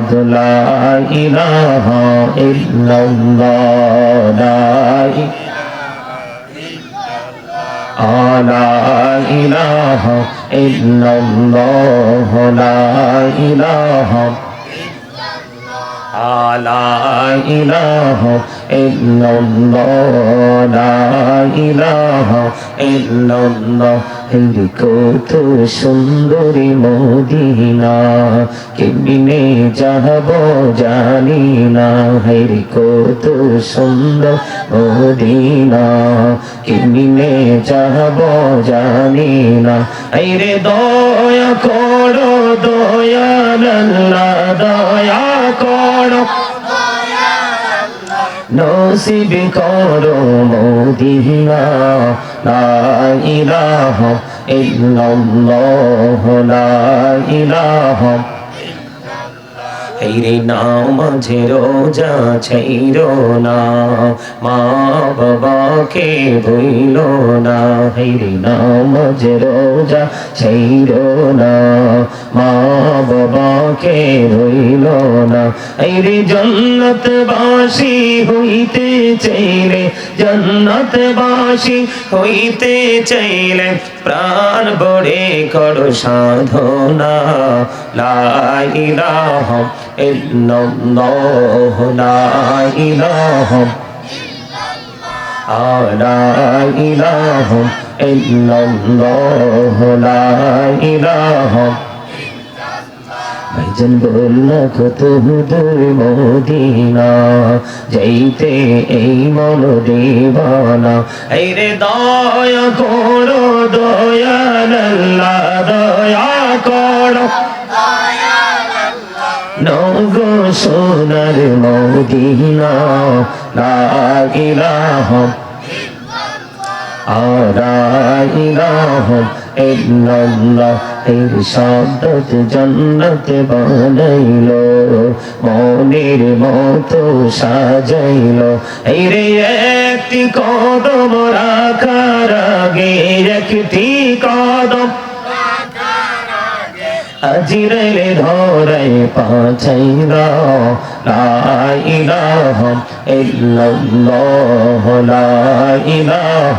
لا إله إلا الله لا إله لا إله إلا الله لا إله لا إله إلا الله لا إله إلا الله হেরি কত সুন্দরী মদিনা কেমনে যাহব জানি না। হেরি কত সুন্দর মদিনা কেমনে যাহব জানি না। এই রে দয়া করো দয়াল্লা দয়া করো। নসিব করো মোদিনা লা ইলাহা ইল্লাল্লাহ লা ইলাহা হেরে নামাঝে রোজা ছাইর না। মা বাবাকে ভইল না। হেরে নামাঝে রোজা ছাইর না। মা বাবাকে ভইল না। হেরে জন্নত বাসি হইতে চাইলে জন্নত বাসি হইতে চাইলে প্রাণ বড়ে কর সাধনা। লা ইলাহা ইল্লাল্লাহ লা ইলাহা লা ইলাহা ইল্লাল্লাহ লা ইলাহা ভাইজান বলল কত দূর মদিনা যাইতে এই মন দেবানা এই রে দয়া করো দয়াল্লা দয়া করো সোনার মদিনা ইলাহা লা ইলাহা ইল্লাল্লাহ এর জন্নত বানাইলো, মনের মতো সাজাইলো। এই রে একটি কদম রাখার আগে একটি কদম হাজিরে ধরে পাঁচাইল লাইলাহ ইল্লাল্লাহ লাইলাহ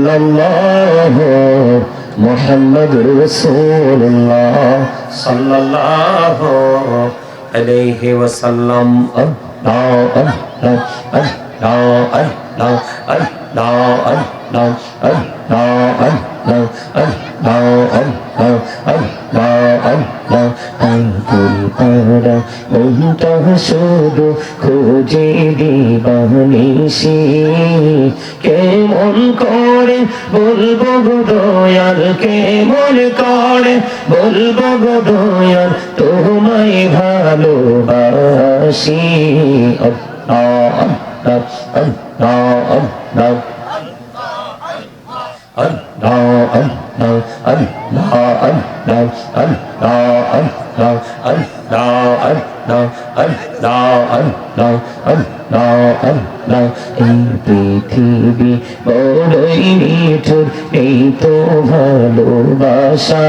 সাল্লাল্লাহু মোহাম্মদ রাসূলুল্লাহ সাল্লাল্লাহু আলাইহি ওয়াসাল্লাম আল্লাহ আল্লাহ আল্লাহ আল্লাহ আল্লাহ কেমন করে বলব গো দয়াল তোমায় ভালোবাসি আল্লাহ আল্লাহ এই পৃথিবী বড়ই মিঠুর এই তো ভালোবাসা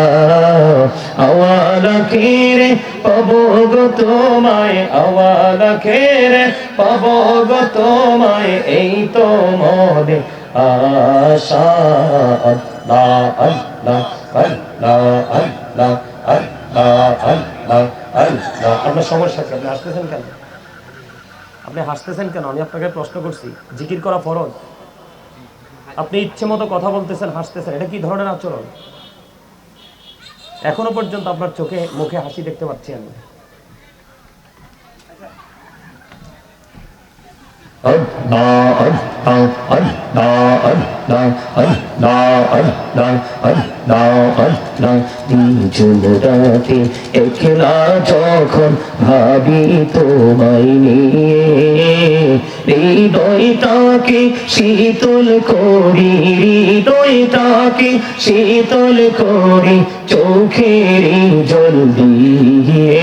আওয়ালা কেরে পাবো গো তোমায় আওয়ালা কেরে পাবো গো তোমায় এই তো মনে আশা আপনার সমস্যা কি? আপনি হাসতেছেন কেন? আপনি হাসতেছেন কেন? আমি আপনাকে প্রশ্ন করছি জিকির করা ফরজ? আপনি ইচ্ছে মতো কথা বলতেছেন হাসতেছেন এটা কি ধরনের আচরণ? এখনও পর্যন্ত আপনার চোখে মুখে হাসি দেখতে পাচ্ছি আমি। Allah, একলা যখন ভাবি তোমায় নিয়ে শীতল করি হৃদয়টাকে শীতল করি চোখের জল দিয়ে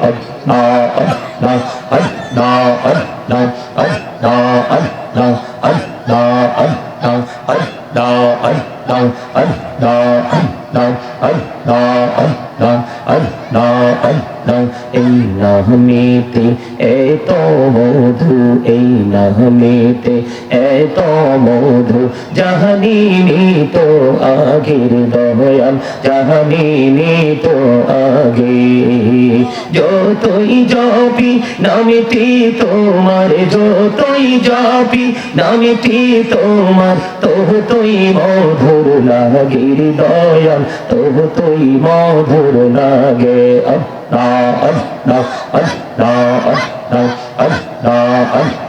আল্লাহ আল্লাহ আল্লাহ আল্লাহ আল্লাহ আল্লাহ জানিনি তো আগে যতই যাবি নামিটি তোমার যতই যাবি নামিটি তোমার তবু তুই মধুর লাগে দয়াল তবু তুই মধুর লাগে না না না না না না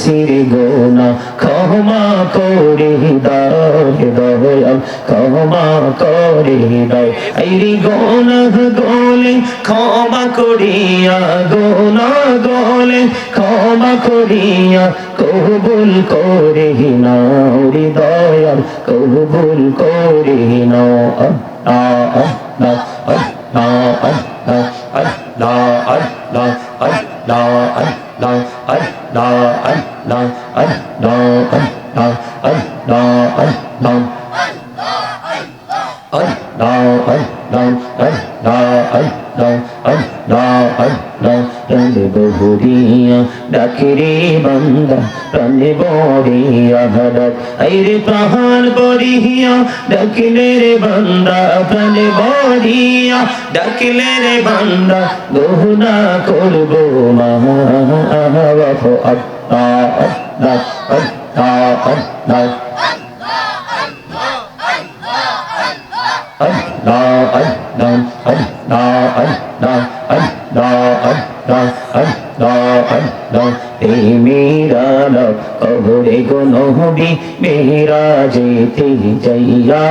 করসির গোনা ক্ষমা করে দায় দয়াল ক্ষমা করে দায় এই গোনা গোলে ক্ষমা করিয়া গোনা গোলে ক্ষমা করিয়া কবুল করে নাও রে দয়াল কবুল করে নাও আল্লাহ আল্লাহ আল্লাহ আল্লাহ আল্লাহ আল্লাহ আল্লাহ আল্লাহ আল্লাহ বড়িয়া হবক আইরে পাহাড় বড়িয়া ডাকিলে রে বান্দা, প্রাণে বড়িয়া ডাকিলে রে বান্দা, গহনা করব মহা আহবাফ আত্মা আত্মা আত্মা। আত্মা ওরে গো নহবি মেহরাজেতে যাইয়া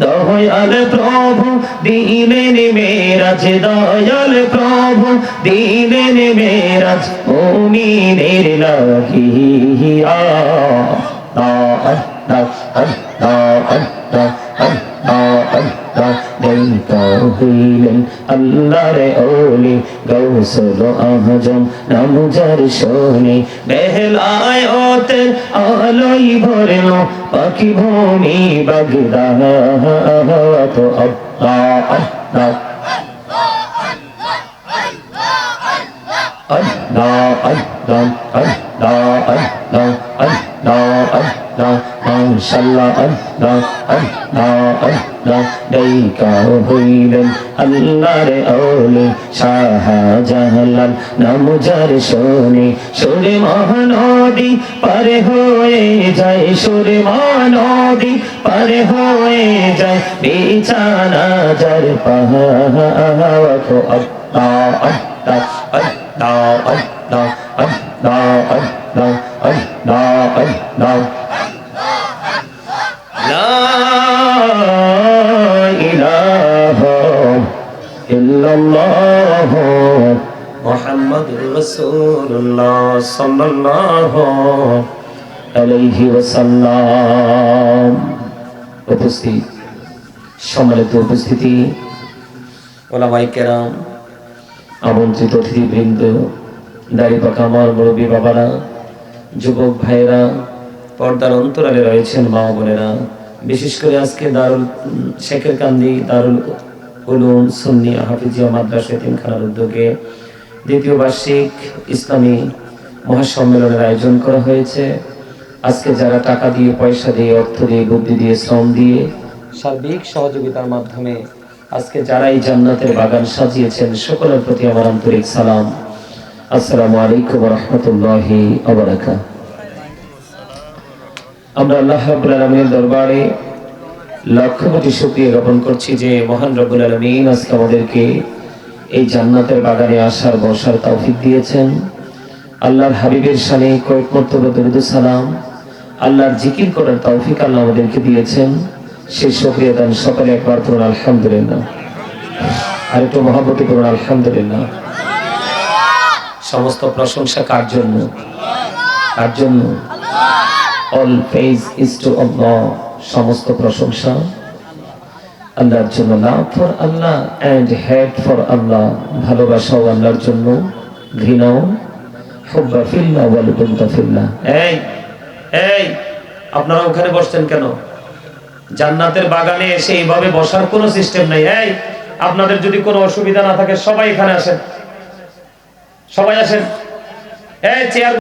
দয়াল প্রভু, দিলেন মেরাজ দয়াল প্রভু, দিলেন মেরাজ উনি নির্লাহিয়া তা তা তা দেইতা হইলেন আল্লাহর ওলি গৌসল আহজম নামজার শোনে বেহলায় ওতে আলোই ভরল পাখি ভূমি বাগদা তো আল্লাহ আল্লাহ Allah, Allah, Allah, Allah, Allah, Mashallah, Allah, Allah, Allah, হইলেন আল্লাহর ওলি শাহজালাল নামজার শোনে সুরে মহানদী পারে হয়ে যায় সুরে মহানদী পারে হয়ে যায় বিছানা যার পাহাড় আল্লাহ Allah, Allah, Allah, Allah, Allah, Allah, Allah. لا উপস্থিত, সম্মানিত উপস্থিতি আমন্ত্রিত অতিথিবৃন্দ দাড়ি পাকা মার মুরব্বী বাবারা, যুবক ভাইয়েরা, পর্দার অন্তরালে রয়েছেন মা বোনেরা। বিশেষ করে আজকে দারুল শেখের কান্দি দারুল উলুম সুন্নি হাফিজিয়া মাদ্রাসা তিনখানার উদ্যোগে দ্বিতীয় বার্ষিক ইসলামী মহাসম্মেলনের আয়োজন করা হয়েছে। আজকে যারা টাকা দিয়ে, পয়সা দিয়ে, অর্থ দিয়ে, বুদ্ধি দিয়ে, শ্রম দিয়ে সার্বিক সহযোগিতার মাধ্যমে আজকে যারা এই জান্নাতের বাগান সাজিয়েছেন, সকলের প্রতি আমার আন্তরিক সালাম। আসসালামু আলাইকুম রহমতুল্লাহি আমরা আল্লাহ রাব্বুল আলামিনের দরবারে লক্ষ কোটি শুকরিয়া জ্ঞাপন করছি যে, মহান রব্বুল আলামিন আজকে আমাদেরকে এই জান্নাতের বাগানে আসার, বসার তৌফিক দিয়েছেন। আল্লাহর হাবিবের শানে কয়েক মর্তবা দরুদ সালাম, আল্লাহর জিকির করার তৌফিক আল্লাহ আমাদেরকে দিয়েছেন। সেই শুকরিয়া দান সকালে একবার করুন, আলহামদুলিল্লাহ। আর একটু মহাব্বতে আলহামদুলিল্লাহ। সমস্ত প্রশংসা কার জন্য? কার জন্য? All praise is to Allah সমস্ত প্রশংসা। আল্লাহর জন্য love for Allah and hate for Allah. ভালোবাসাও আল্লাহর জন্য, ঘৃণাও। এই এই, আপনারা ওখানে বসছেন কেন? জান্নাতের বাগানে এসে বসার কোনো সিস্টেম আপনাদের যদি কোনো অসুবিধা না থাকে, সবাই এখানে আসেন। সবাই আসেন। চেয়ার